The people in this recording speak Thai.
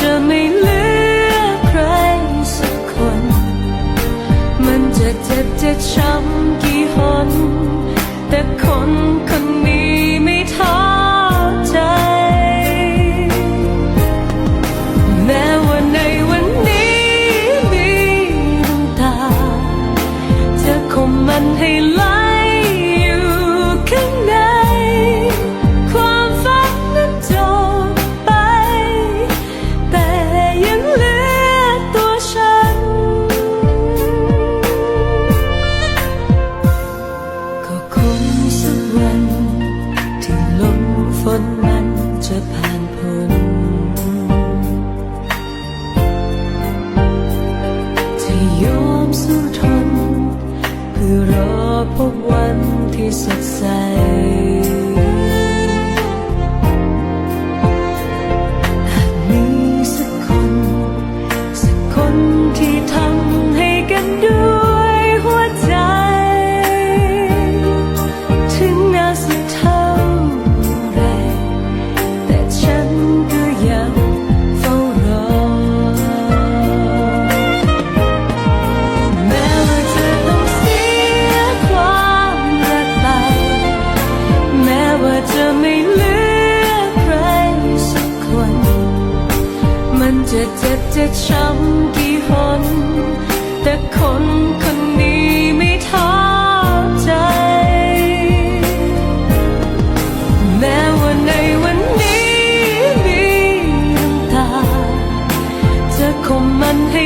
จะไม่เหลือใครสักคน มันจะเจ็บจะช้ำกี่หนแต่คน คนมันจะผ่านพ้นจะยอมสู้ทน เพื่อรอพบวันที่สดใส ไม่เหลือใครสักคน มันจะเจ็บจะช้ำกี่หน แต่คนคนนี้ไม่ท้อใจ แม้ว่าในวันนี้มีน้ำตา จะคมมันให้